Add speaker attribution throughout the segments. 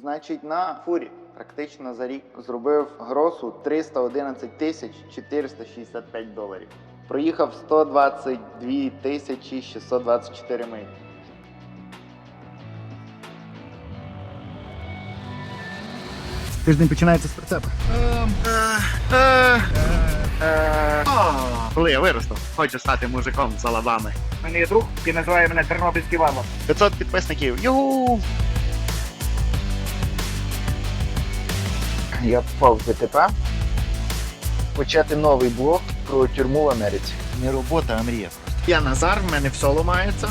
Speaker 1: Значить, на фурі практично за рік зробив гросу 311 тисяч 465 доларів. Проїхав 122 тисячі 624 милі.
Speaker 2: Тиждень починається з прицепа.
Speaker 3: Коли я виросту, хочу стати мужиком з залабами.
Speaker 2: У мене є друг, який називає мене Тернопільський варвар.
Speaker 3: 500 підписників. Югу!
Speaker 4: Я попав в ДТП. Почати новий блог про тюрму в Америці.
Speaker 3: Не робота, а мрія. Я Назар, в мене все ламається.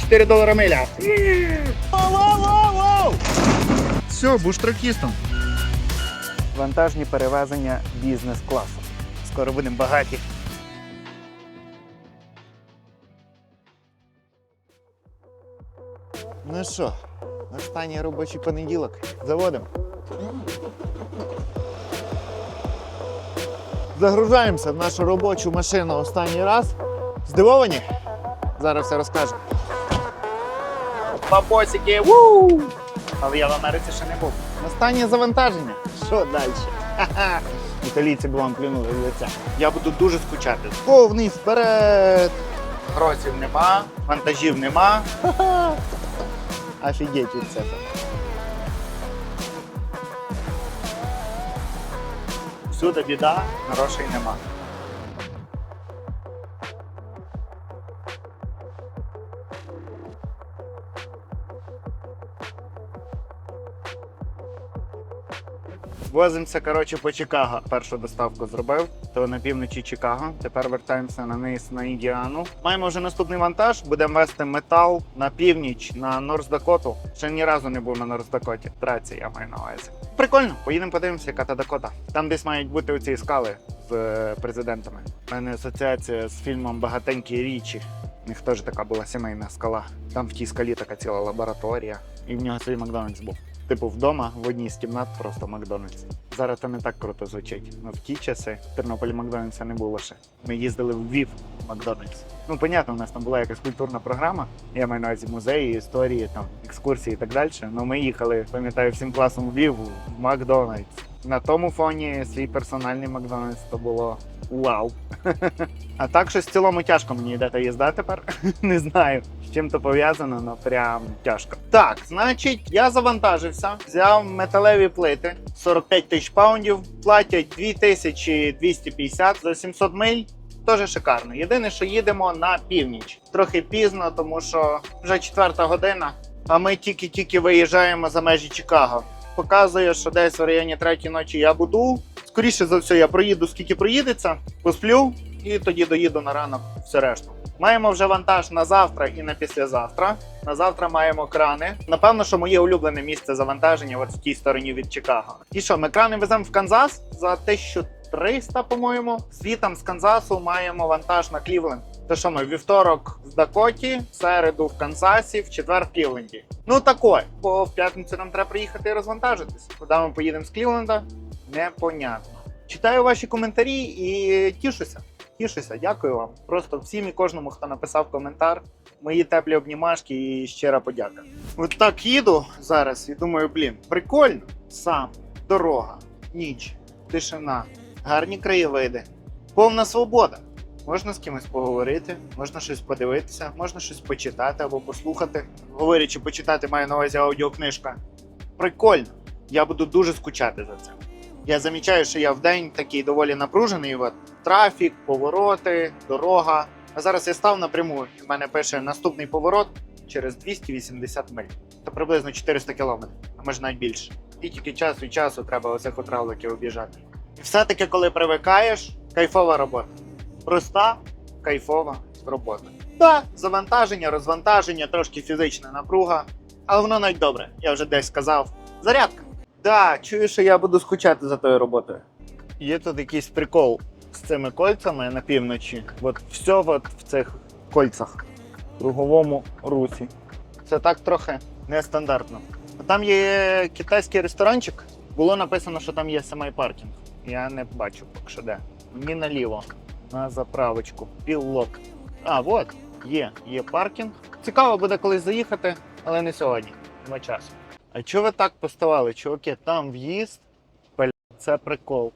Speaker 2: 4 долари миля.
Speaker 3: Все, буш тракістом.
Speaker 2: Вантажні перевезення бізнес-класу.
Speaker 3: Скоро будемо багаті. Ну що, останній робочий понеділок. Заводимо. Загружаємося в нашу робочу машину останній раз. Здивовані? Зараз все розкажу. Папосики, вуу! Але я в Америці ще не був. Останнє завантаження. Що далі? Ха-ха. Італійці б вам плюнули в лиця. Я буду дуже скучати. Повний вперед! Гросів нема, вантажів нема. Ха-ха. Офігеть від цього. Всюди біда, грошей нема. Возимося, коротше, по Чикаго. Першу доставку зробив, то на півночі Чикаго. Тепер вертаємося на низ на Індіану. Маємо вже наступний вантаж. Будемо вести метал на північ на Норс-Дакоту. Ще ні разу не був на Норс-Дакоті. Траці, я маю на увазі. Прикольно, поїдемо подивимося, яка та Дакота. Там десь мають бути оці скали з е, президентами. У мене асоціація з фільмом Багатенькі річі. У них теж така була сімейна скала. Там в тій скалі така ціла лабораторія, і в нього свій Макдональдс був. Типу, вдома в одній з кімнат просто Макдональдс. Зараз це не так круто звучить. Ну, в ті часи в Тернополі Макдональдса не було ще. Ми їздили в Львів Макдональдс. Ну, понятно, у нас там була якась культурна програма. Я маю на увазі музеї, історії, там, екскурсії і так далі. Ну ми їхали, пам'ятаю, всім класом в Львів в Макдональдс. На тому фоні свій персональний Макдональдс то було вау. А так щось в цілому тяжко мені йде та їзда тепер. Не знаю, з чим то пов'язано, але прям тяжко. Так, значить, я завантажився, взяв металеві плити 45 тисяч паундів, платять 2250 за 700 миль. Теж шикарно. Єдине, що їдемо на північ. Трохи пізно, тому що вже четверта година, а ми тільки-тільки виїжджаємо за межі Чикаго. Показує, що десь в районі третьої ночі я буду. Скоріше за все, я проїду скільки проїдеться, посплю і тоді доїду на ранок все решту. Маємо вже вантаж на завтра і на післязавтра. На завтра маємо крани. Напевно, що моє улюблене місце завантаження от в тій стороні від Чикаго. І що, ми крани веземо в Канзас за 1300, по-моєму. Звітом з Канзасу маємо вантаж на Клівленд. То що ми вівторок в Дакоті, в середу в Канзасі, в четвер в Клівленді. Ну такой, бо в п'ятницю нам треба приїхати і розвантажитись. Куди ми поїдемо з Клівленда? Непонятно. Читаю ваші коментарі і тішуся. Тішуся, дякую вам. Просто всім і кожному, хто написав коментар. Мої теплі обнімашки і щира подяка. От так їду зараз і думаю, блін, прикольно. Сам, дорога, ніч, тишина, гарні краєвиди, повна свобода. Можна з кимось поговорити, можна щось подивитися, можна щось почитати або послухати. Говорячи, почитати маю на увазі аудіокнижка. Прикольно. Я буду дуже скучати за це. Я замічаю, що я в день такий доволі напружений. От трафік, повороти, дорога. А зараз я став напряму. і В мене пише наступний поворот через 280 миль. Це приблизно 400 кілометрів, а може навіть більше. І тільки час від часу треба оцих от равликів об'їжджати. І все-таки, коли привикаєш, кайфова робота. Проста, кайфова робота. Так, завантаження, розвантаження, трошки фізична напруга, але воно навіть добре. Я вже десь сказав. Зарядка. Так, чую, що я буду скучати за тою роботою. Є тут якийсь прикол з цими кольцями на півночі. От все от в цих кольцях, в круговому русі. Це так трохи нестандартно. А Там є китайський ресторанчик. Було написано, що там є самий паркінг. Я не бачу поки що де. Мені наліво. На заправочку. Піллок. А, от, є, є паркінг. Цікаво буде колись заїхати, але не сьогодні. Нема часу. А чого ви так поставали, чуваки? Там в'їзд. Бля, це прикол.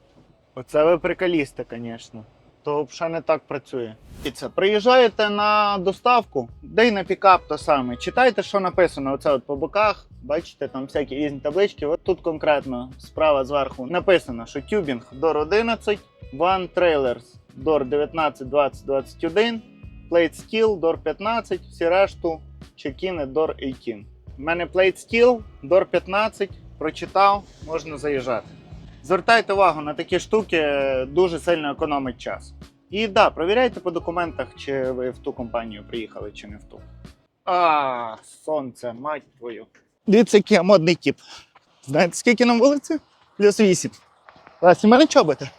Speaker 3: Оце ви приколісти, звісно. То взагалі не так працює. І це приїжджаєте на доставку, де й на пікап то саме. Читайте, що написано. Оце от по боках. Бачите, там всякі різні таблички. От тут конкретно справа зверху написано, що тюбінг DOR 11, One Trailers DOR 19, 20, 21, Plate Steel DOR 15, всі решту чекіни DOR 18. У мене Plate Steel DOR 15, прочитав, можна заїжджати. Звертайте увагу на такі штуки, дуже сильно економить час. І да, провіряйте по документах, чи ви в ту компанію приїхали, чи не в ту. А, сонце, мать твою. Дивіться, який модний тип. Знаєте, скільки на вулиці? Плюс 8. Власне, мене чоботи.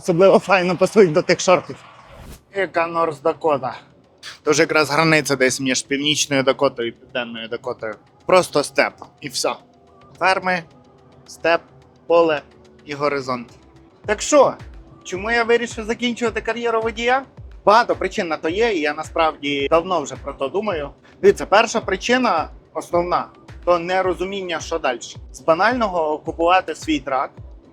Speaker 3: Особливо файно пасують до тих шортів. Яка Норс Дакота. Тож якраз границя десь між північною Дакотою і південною Дакотою. Просто степ. І все. Ферми, степ, поле і горизонт. Так що, чому я вирішив закінчувати кар'єру водія? Багато причин на то є, і я насправді давно вже про то думаю. Дивіться, перша причина основна то нерозуміння, що далі. З банального купувати свій трак,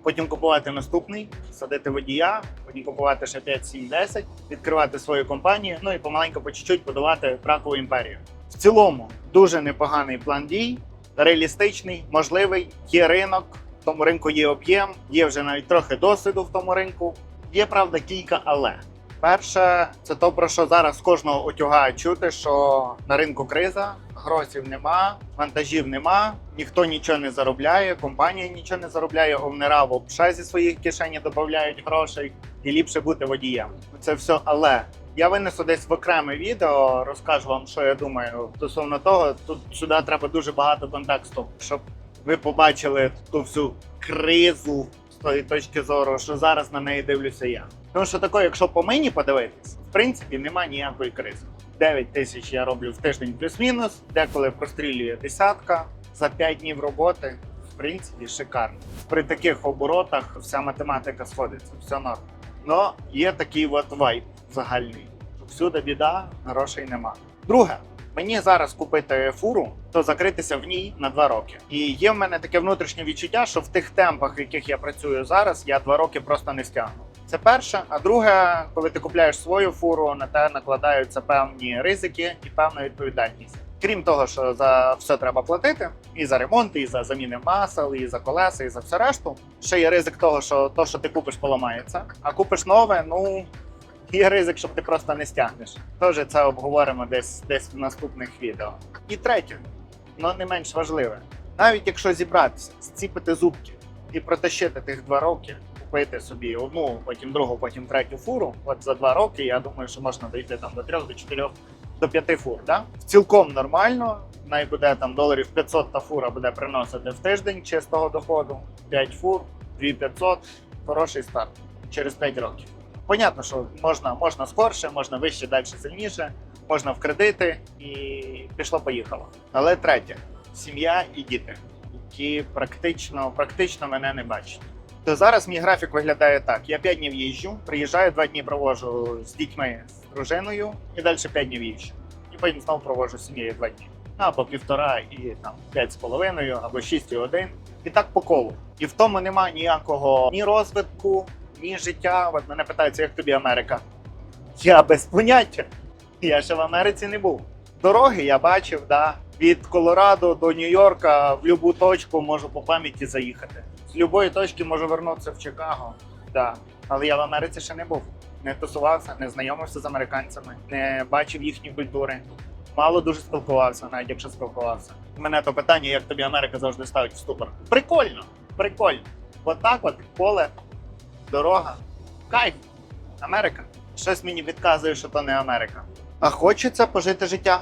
Speaker 3: потім купувати наступний, садити водія, потім купувати ще 5, 7, 10, відкривати свою компанію, ну і помаленьку по чуть-чуть будувати тракову імперію. В цілому дуже непоганий план дій, реалістичний, можливий, є ринок, в тому ринку є об'єм, є вже навіть трохи досвіду в тому ринку. Є правда кілька але. Перше, це то, про що зараз кожного утюга чути, що на ринку криза, грошів нема, вантажів нема, ніхто нічого не заробляє, компанія нічого не заробляє, овнера в обше зі своїх кишені додають грошей, і ліпше бути водієм. Це все але. Я винесу десь в окреме відео, розкажу вам, що я думаю стосовно того. Тут сюди треба дуже багато контексту, щоб ви побачили ту всю кризу з тої точки зору, що зараз на неї дивлюся я. Тому що таке, якщо по мені подивитись, в принципі немає ніякої кризи. 9 тисяч я роблю в тиждень плюс-мінус, деколи прострілює десятка за 5 днів роботи. В принципі, шикарно. При таких оборотах вся математика сходиться, все норм. Но є такий от вайб загальний. Всюди біда, грошей нема. Друге, мені зараз купити фуру, то закритися в ній на два роки. І є в мене таке внутрішнє відчуття, що в тих темпах, в яких я працюю зараз, я два роки просто не стягну. Це перше. А друге, коли ти купляєш свою фуру, на те накладаються певні ризики і певна відповідальність. Крім того, що за все треба платити, і за ремонт, і за заміни масел, і за колеса, і за все решту. Ще є ризик того, що то, що ти купиш, поламається. А купиш нове, ну є ризик, що ти просто не стягнеш. Тож це обговоримо десь десь в наступних відео. І третє, але не менш важливе, навіть якщо зібратися, зціпити зубки і протащити тих два роки, купити собі одну, потім другу, потім третю фуру. От за два роки я думаю, що можна дійти там до трьох, до чотирьох, до п'яти фур. Да? Цілком нормально. Най буде там доларів 500 та фура буде приносити в тиждень чистого доходу. 5 фур, 2500, хороший старт через 5 років. Понятно, що можна, можна скорше, можна вище, далі сильніше, можна в кредити і пішло-поїхало. Але третє сім'я і діти, які практично, практично мене не бачать. То зараз мій графік виглядає так: я 5 днів їжджу, приїжджаю, 2 дні проводжу з дітьми, з дружиною, і далі 5 днів їжджу. І потім знову проводжу з сім'єю 2 дні. Або півтора і там п'ять з половиною, або шість і один. І так по колу. І в тому немає ніякого ні розвитку, ні життя. От мене питаються, як тобі Америка? Я без поняття. Я ще в Америці не був. Дороги я бачив, да. Від Колорадо до Нью-Йорка в будь-яку точку можу по пам'яті заїхати. З будь-якої точки можу вернутися в Чикаго. Да. Але я в Америці ще не був. Не тусувався, не знайомився з американцями, не бачив їхні культури. Мало дуже спілкувався, навіть якщо спілкувався. Мене то питання, як тобі Америка завжди ставить в ступор. Прикольно, прикольно. От так от поле, дорога. Кайф. Америка. Щось мені підказує, що то не Америка. А хочеться пожити життя.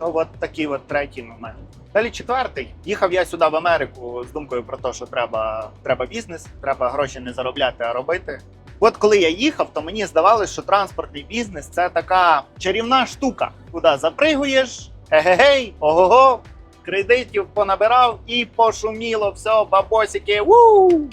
Speaker 3: Ну, от такий от третій момент. Далі четвертий. Їхав я сюди в Америку з думкою про те, що треба, треба бізнес, треба гроші не заробляти, а робити. От коли я їхав, то мені здавалося, що транспортний бізнес це така чарівна штука, куди запригуєш, егегей, ого-го, кредитів понабирав і пошуміло, все, бабосики, вуу!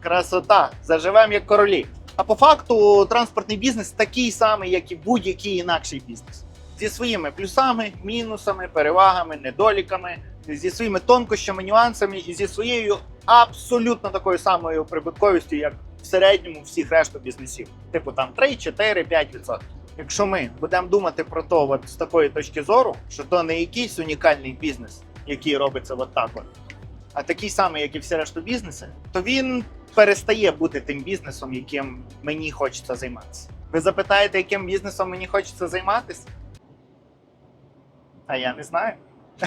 Speaker 3: Красота, заживем як королі. А по факту транспортний бізнес такий самий, як і будь-який інакший бізнес. Зі своїми плюсами, мінусами, перевагами, недоліками, зі своїми тонкощами, нюансами і зі своєю абсолютно такою самою прибутковістю, як в середньому всіх решту бізнесів. Типу там 3, 4, 5%. Якщо ми будемо думати про то от з такої точки зору, що то не якийсь унікальний бізнес, який робиться от так от, а такий самий, як і всі решту бізнеси, то він перестає бути тим бізнесом, яким мені хочеться займатися. Ви запитаєте, яким бізнесом мені хочеться займатися? А я не знаю.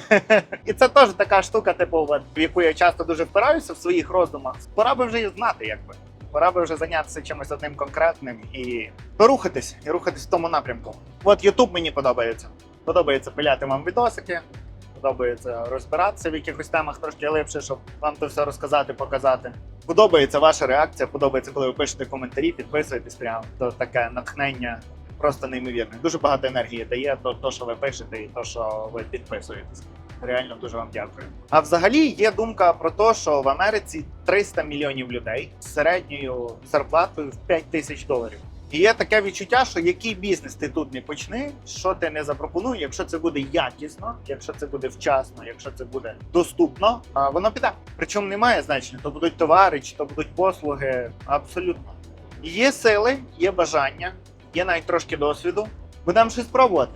Speaker 3: І це теж така штука, типу, в яку я часто дуже впираюся в своїх роздумах. Пора би вже і знати, якби. Пора би вже зайнятися чимось одним конкретним і порухатись, і рухатись в тому напрямку. От YouTube мені подобається. Подобається пиляти вам відосики, подобається розбиратися в якихось темах трошки глибше, щоб вам то все розказати, показати. Подобається ваша реакція, подобається, коли ви пишете коментарі, підписуєтесь прямо. То таке натхнення просто неймовірне. Дуже багато енергії дає то, то, що ви пишете, і то, що ви підписуєтесь. Реально дуже вам дякую. А взагалі є думка про те, що в Америці 300 мільйонів людей з середньою зарплатою в 5 тисяч доларів. І є таке відчуття, що який бізнес ти тут не почни, що ти не запропонуй, якщо це буде якісно, якщо це буде вчасно, якщо це буде доступно, а воно піде. Причому немає значення, то будуть товари, чи то будуть послуги. Абсолютно. Є сили, є бажання, є навіть трошки досвіду. Будемо щось пробувати.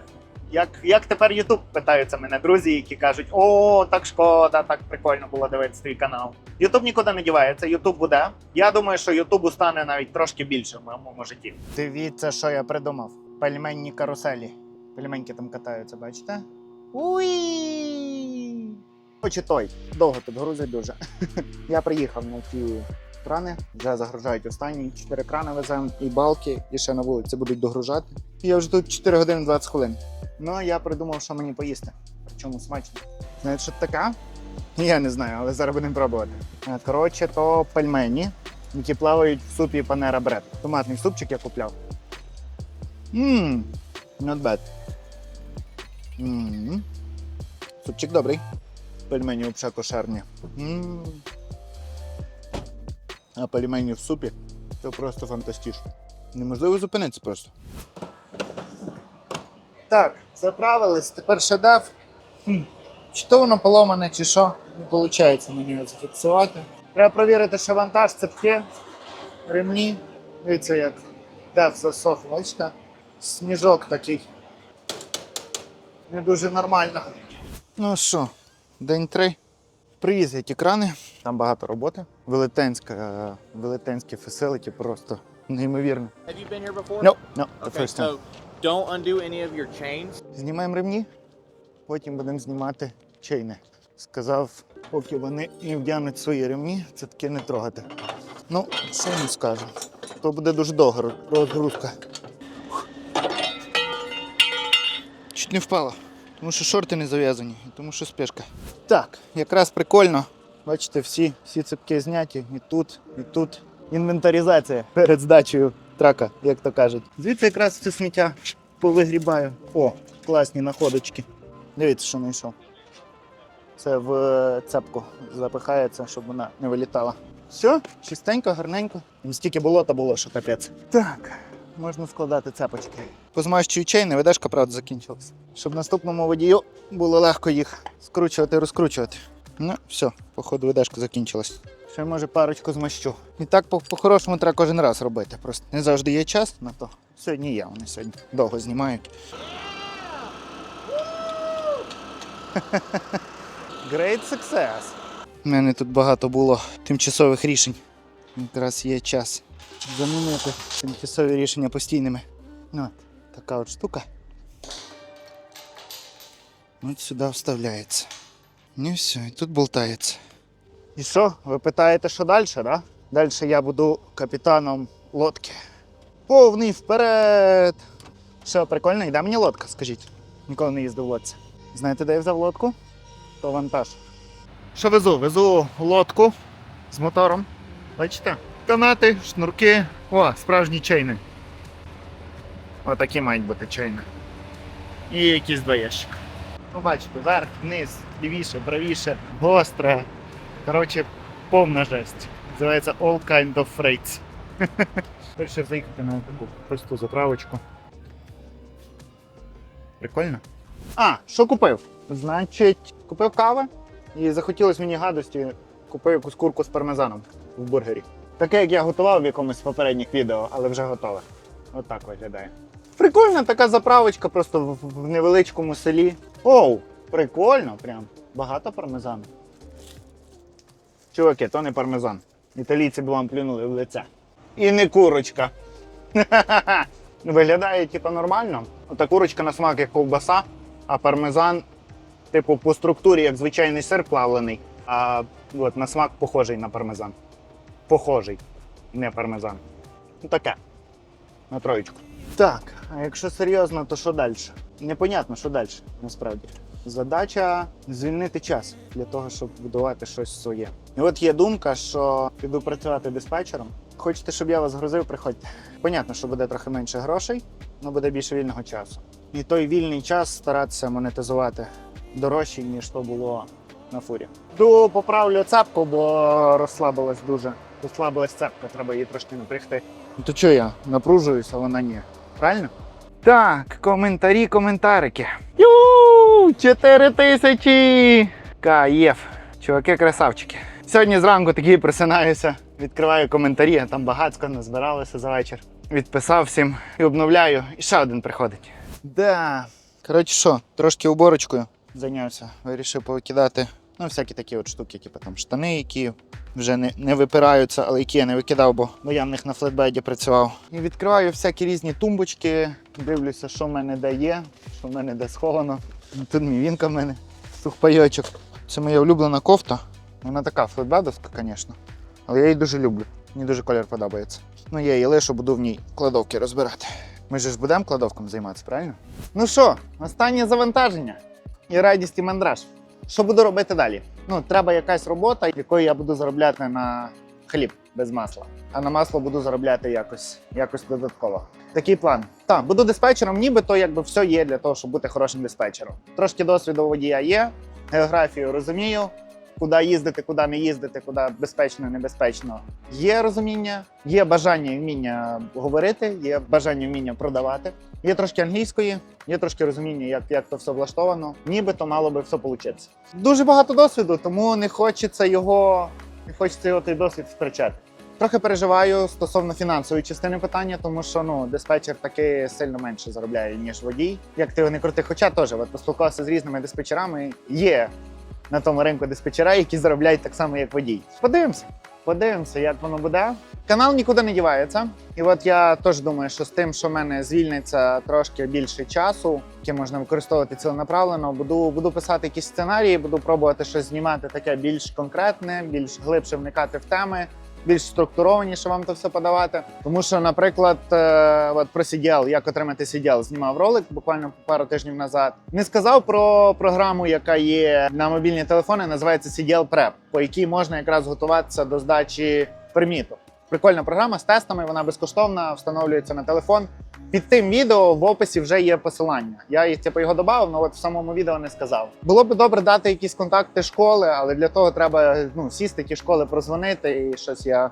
Speaker 3: Як, як тепер Ютуб питаються мене друзі, які кажуть: о, так шкода, так прикольно було дивитися твій канал. Ютуб нікуди не дівається, Ютуб буде. Я думаю, що Ютубу стане навіть трошки більше в моєму житті. Дивіться, що я придумав. Пельменні каруселі. Пельменьки там катаються, бачите? Уй! Хоч і той. Довго тут грузить дуже. Я приїхав на ті крани, вже загружають останні. Чотири крани веземо, і балки, і ще на вулиці будуть догружати. Я вже тут 4 години 20 хвилин. Ну, я придумав, що мені поїсти. Причому смачно. Знаєте, що це таке? Я не знаю, але зараз будемо пробувати. Е, Коротше, то пельмені, які плавають в супі Панера Бред. Томатний супчик я купляв. Ммм, not bad. Ммм. Супчик добрий. Пельмені взагалі кошерні. Ммм. А пельмені в супі це просто фантастично. Неможливо зупинитися просто. Так, заправились, тепер шедев. Хм. Чи то воно поломане, чи що, не виходить мені його зафіксувати. Треба перевірити, що вантаж цепки, ремні. Дивіться, як дев засох, бачите? Сніжок такий. Не дуже нормально. Ну що, день три. Привіз я ті крани, там багато роботи. Велетенська, е, велетенське феселиті просто неймовірно.
Speaker 5: Have you been here before?
Speaker 3: No, no, the
Speaker 5: Okay,
Speaker 3: first time.
Speaker 5: so don't undo any of your chains.
Speaker 3: Знімаємо ремні, потім будемо знімати чейни. Сказав, поки вони не вдягнуть свої ремні, це таки не трогати. Ну, що їм скажу. То буде дуже довга розгрузка. Чуть не впала, тому що шорти не зав'язані, тому що спешка. Так, якраз прикольно. Бачите, всі, всі цепки зняті і тут, і тут. Інвентаризація перед здачею трака, як то кажуть. Звідси якраз це сміття повигрібаю. О, класні находочки. Дивіться, що знайшов. Це в е, цепку запихається, щоб вона не вилітала. Все, чистенько, гарненько. І стільки болота було, що капець. Так, можна складати цепочки. Позмащую чейни, ведешка, правда, закінчилась. Щоб наступному водію було легко їх скручувати, розкручувати. Ну, все, походу, ведешка закінчилась. Ще може парочку змащу. І так по- по-хорошому треба кожен раз робити. Просто не завжди є час на то. Сьогодні є, вони сьогодні довго знімають. Great success. У мене тут багато було тимчасових рішень. Якраз є час замінити тимчасові рішення постійними. Ну, така от штука. От сюди вставляється. Ну і все, і тут болтається. І що? Ви питаєте, що далі, да? Далі я буду капітаном лодки. Повний вперед! Що, прикольно, йде мені лодка, скажіть. Ніколи не їздив в лодці. Знаєте, де я взяв лодку? То вантаж. Що везу? Везу лодку з мотором. Бачите? Канати, шнурки. О, справжні чейни. Отакі мають бути чейни. І якісь два ящика. Ну, бачите, вверх, вниз, лівіше, правіше, гостре. Коротше, повна жесть. Називається All Kind of Freights. Перше заїхати на таку просту заправочку. Прикольно. А, що купив? Значить, купив кави і захотілося мені гадості, купив якусь курку з пармезаном в бургері. Таке, як я готував в якомусь з попередніх відео, але вже готове. От виглядає. Прикольна така заправочка просто в, невеличкому селі. Оу, прикольно, прям. Багато пармезану. Чуваки, то не пармезан. Італійці б вам плюнули в лице. І не курочка. Виглядає типу нормально. Ота курочка на смак як ковбаса, а пармезан, типу, по структурі як звичайний сир плавлений, а от, на смак похожий на пармезан. Похожий, не пармезан. Ну таке. На троєчку. Так, а якщо серйозно, то що далі? Непонятно, що далі, насправді. Задача звільнити час для того, щоб будувати щось своє. І от є думка, що піду працювати диспетчером. Хочете, щоб я вас грузив, приходьте. Понятно, що буде трохи менше грошей, але буде більше вільного часу. І той вільний час старатися монетизувати дорожче, ніж то було на фурі. Ду поправлю цепку, бо розслабилась дуже. Розслабилась цепка, треба її трошки напрягти. То що я напружуюсь, а вона ні. Правильно? Так, коментарі, коментарики. Ю, 4 тисячі! Каєф. Чуваки, красавчики. Сьогодні зранку такий просинаюся, відкриваю коментарі, там багацько назбиралося за вечір. Відписав всім і обновляю, і ще один приходить. Да. Коротше, що, трошки уборочкою зайнявся. Вирішив повикидати. Ну, всякі такі от штуки, типу там штани, які вже не, не випираються, але які я не викидав, бо, бо я в них на флетбеді працював. І відкриваю всякі різні тумбочки, дивлюся, що в мене де є, що в мене де сховано. Тут мівінка в мене, сухпайочок. Це моя улюблена кофта. Вона така флетбедовська, звісно. Але я її дуже люблю. Мені дуже колір подобається. Ну, я її лишу, буду в ній кладовки розбирати. Ми ж будемо кладовком займатися, правильно? Ну що, останнє завантаження. І радість і мандраж. Що буду робити далі? Ну, треба якась робота, якою я буду заробляти на хліб без масла. А на масло буду заробляти якось, якось додатково. Такий план. Так, буду диспетчером, нібито якби все є для того, щоб бути хорошим диспетчером. Трошки досвіду водія є, географію розумію, куди їздити, куди не їздити, куди безпечно, небезпечно. Є розуміння, є бажання і вміння говорити, є бажання і вміння продавати. Є трошки англійської, є трошки розуміння, як, як то все влаштовано. Нібито мало би все вийти. Дуже багато досвіду, тому не хочеться його, не хочеться його той досвід втрачати. Трохи переживаю стосовно фінансової частини питання, тому що ну диспетчер таки сильно менше заробляє, ніж водій. Як ти його не крути, хоча теж от поспілкувався з різними диспетчерами. Є на тому ринку диспетчера, які заробляють так само, як водій. Подивимося. Подивимося, як воно буде. Канал нікуди не дівається. І от я теж думаю, що з тим, що в мене звільниться трошки більше часу, яке можна використовувати ціленаправлено, буду, буду писати якісь сценарії, буду пробувати щось знімати таке більш конкретне, більш глибше вникати в теми. Більш структурованіше вам то все подавати. Тому що, наприклад, е, от про CDL, як отримати CDL, знімав ролик буквально пару тижнів назад. Не сказав про програму, яка є на мобільні телефони, називається CDL Prep, по якій можна якраз готуватися до здачі приміту. Прикольна програма з тестами, вона безкоштовна, встановлюється на телефон. Під тим відео в описі вже є посилання. Я типу його додав, але от в самому відео не сказав. Було б добре дати якісь контакти школи, але для того треба ну, сісти ті школи, прозвонити, і щось я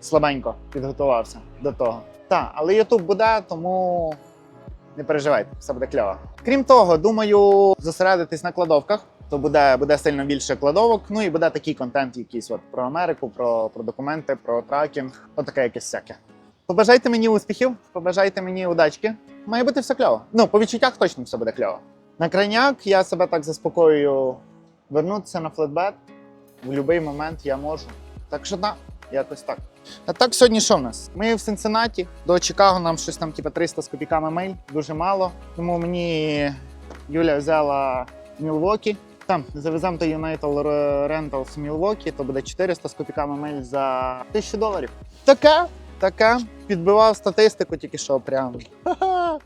Speaker 3: слабенько підготувався до того. Так, але Ютуб буде, тому не переживайте, все буде кльово. Крім того, думаю зосередитись на кладовках. То буде, буде сильно більше кладовок. Ну і буде такий контент, якийсь от про Америку, про, про документи, про тракінг, отаке якесь всяке. Побажайте мені успіхів, побажайте мені удачки. Має бути все кльово. Ну, по відчуттях точно все буде кльово. На крайняк я себе так заспокоюю вернутися на флетбет. В будь-який момент я можу. Так що так, якось так. А так сьогодні що в нас? Ми в Сенсенаті. До Чикаго нам щось там, типу, 300 з копійками миль, дуже мало. Тому мені Юля взяла Мілвокі. Там завеземо до United Rentals Мілвокі, то буде 400 з копійками миль за 1000 доларів. Така, така. Підбивав статистику тільки що прям.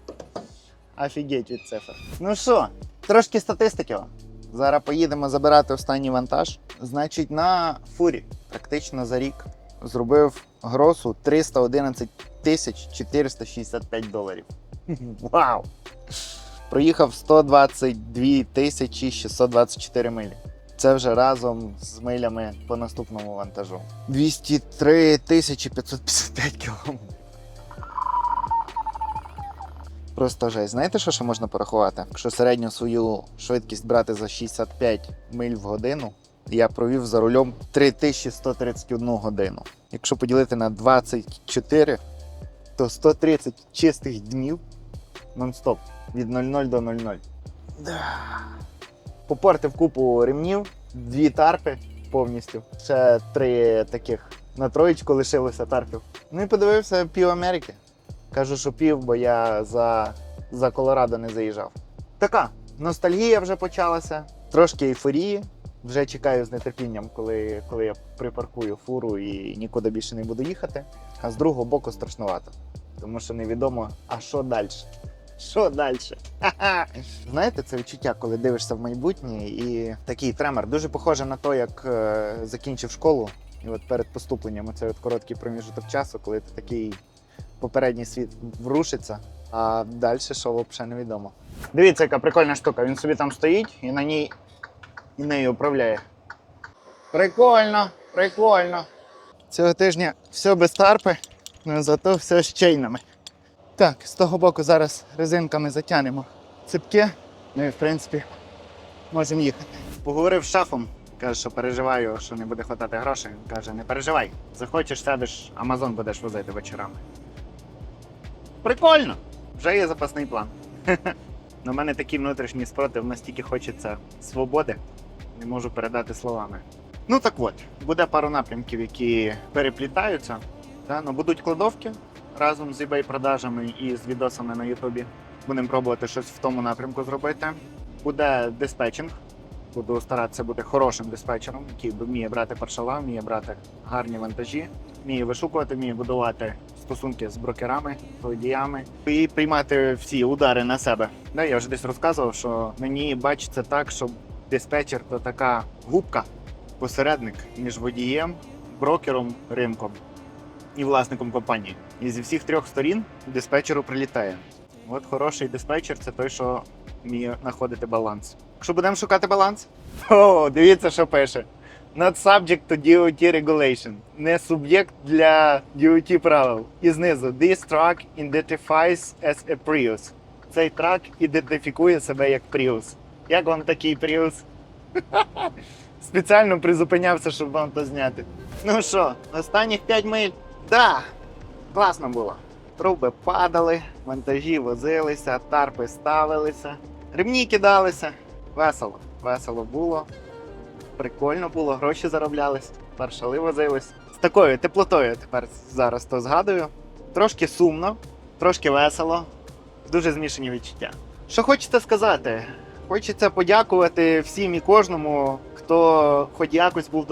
Speaker 3: Офігеть від цифр. Ну що, трошки статистики. Зараз поїдемо забирати останній вантаж. Значить, на фурі практично за рік зробив гросу 311 тисяч 465 доларів. Вау! Проїхав 122 тисячі 624 милі. Це вже разом з милями по наступному вантажу. 203 тисячі 555 кілометрів.
Speaker 1: Просто жесть. Знаєте, що ще можна порахувати? Якщо середню свою швидкість брати за 65 миль в годину, я провів за рулем 3131 годину. Якщо поділити на 24, то 130 чистих днів нон-стоп від 00 до 00. Попортив купу ремнів, дві тарпи повністю. Ще три таких на троєчку лишилося тарпів. Ну і подивився пів Америки. Кажу, що пів, бо я за, за Колорадо не заїжджав. Така ностальгія вже почалася, трошки ейфорії. Вже чекаю з нетерпінням, коли, коли я припаркую фуру і нікуди більше не буду їхати. А з другого боку страшнувато, тому що невідомо, а що далі. Що далі? Знаєте, це відчуття, коли дивишся в майбутнє, і такий тремор дуже похоже на те, як е, закінчив школу. І от перед поступленням от короткий проміжок часу, коли ти такий попередній світ врушиться, а далі що взагалі невідомо.
Speaker 3: Дивіться, яка прикольна штука. Він собі там стоїть і на ній і нею управляє. Прикольно, прикольно. Цього тижня все без тарпи, але зато все з чейнами. Так, з того боку зараз резинками затягнемо ципки. Ну і в принципі можемо їхати. Поговорив з шафом, каже, що переживаю, що не буде хватати грошей. Каже, не переживай, захочеш, сядеш, Амазон будеш возити вечорами. Прикольно! Вже є запасний план. У мене такий внутрішній спротив, настільки хочеться свободи, не можу передати словами. Ну так от, буде пару напрямків, які переплітаються. Та? Ну, будуть кладовки разом з eBay продажами і з відосами на Ютубі. Будемо пробувати щось в тому напрямку зробити. Буде диспетчинг. Буду старатися бути хорошим диспетчером, який вміє брати паршала, вміє брати гарні вантажі, вміє вишукувати, вміє будувати стосунки з брокерами, водіями і приймати всі удари на себе. Да, я вже десь розказував, що мені бачиться так, що диспетчер то така губка, посередник між водієм, брокером, ринком і власником компанії. І зі всіх трьох сторін диспетчеру прилітає. От хороший диспетчер це той, що вміє знаходити баланс. Якщо будемо шукати баланс, о, дивіться, що пише. Not subject to DOT regulation. Не суб'єкт для DOT правил. І знизу This truck identifies as a Prius. Цей трак ідентифікує себе як Prius. Як вам такий Prius? Спеціально призупинявся, щоб вам то зняти. Ну що, останніх 5 миль? Да! Класно було. Труби падали, вантажі возилися, тарпи ставилися, ремні кидалися. Весело, весело було. Прикольно було, гроші зароблялись, паршали возились. З такою теплотою тепер зараз то згадую. Трошки сумно, трошки весело, дуже змішані відчуття. Що хочеться сказати? Хочеться подякувати всім і кожному, хто хоч якось був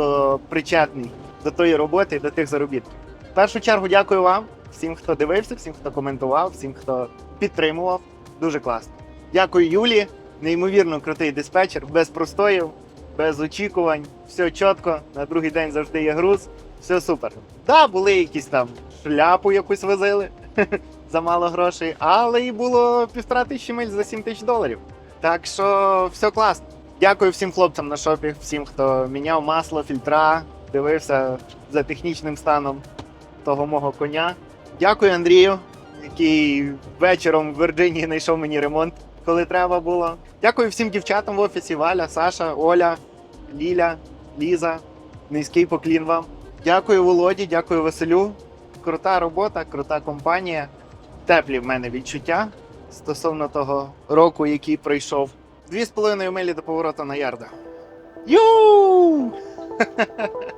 Speaker 3: причетний до тої роботи і до тих заробітків. Першу чергу дякую вам, всім, хто дивився, всім, хто коментував, всім, хто підтримував. Дуже класно. Дякую Юлі, неймовірно крутий диспетчер, без простоїв, без очікувань, все чітко. На другий день завжди є груз, все супер. Так, були якісь там шляпу якусь возили за мало грошей, але і було півтора тисячі миль за 7 тисяч доларів. Так що все класно. Дякую всім хлопцям на шопі, всім, хто міняв масло, фільтра, дивився за технічним станом того мого коня. Дякую Андрію, який вечором в Вірджинії знайшов мені ремонт, коли треба було. Дякую всім дівчатам в офісі: Валя, Саша, Оля, Ліля, Ліза. Низький поклін вам. Дякую Володі, дякую Василю. Крута робота, крута компанія. Теплі в мене відчуття стосовно того року, який пройшов. Дві з половиною милі до повороту на ярда. Ю!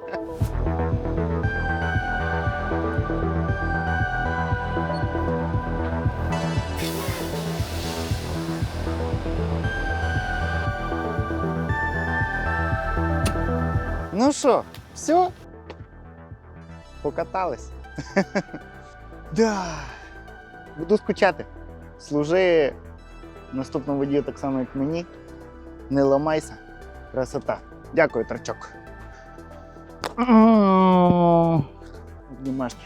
Speaker 3: Ну що, все? Покатались. да. Буду скучати. Служи наступному водію так само, як мені. Не ламайся. Красота. Дякую, трачок. Обнімашки.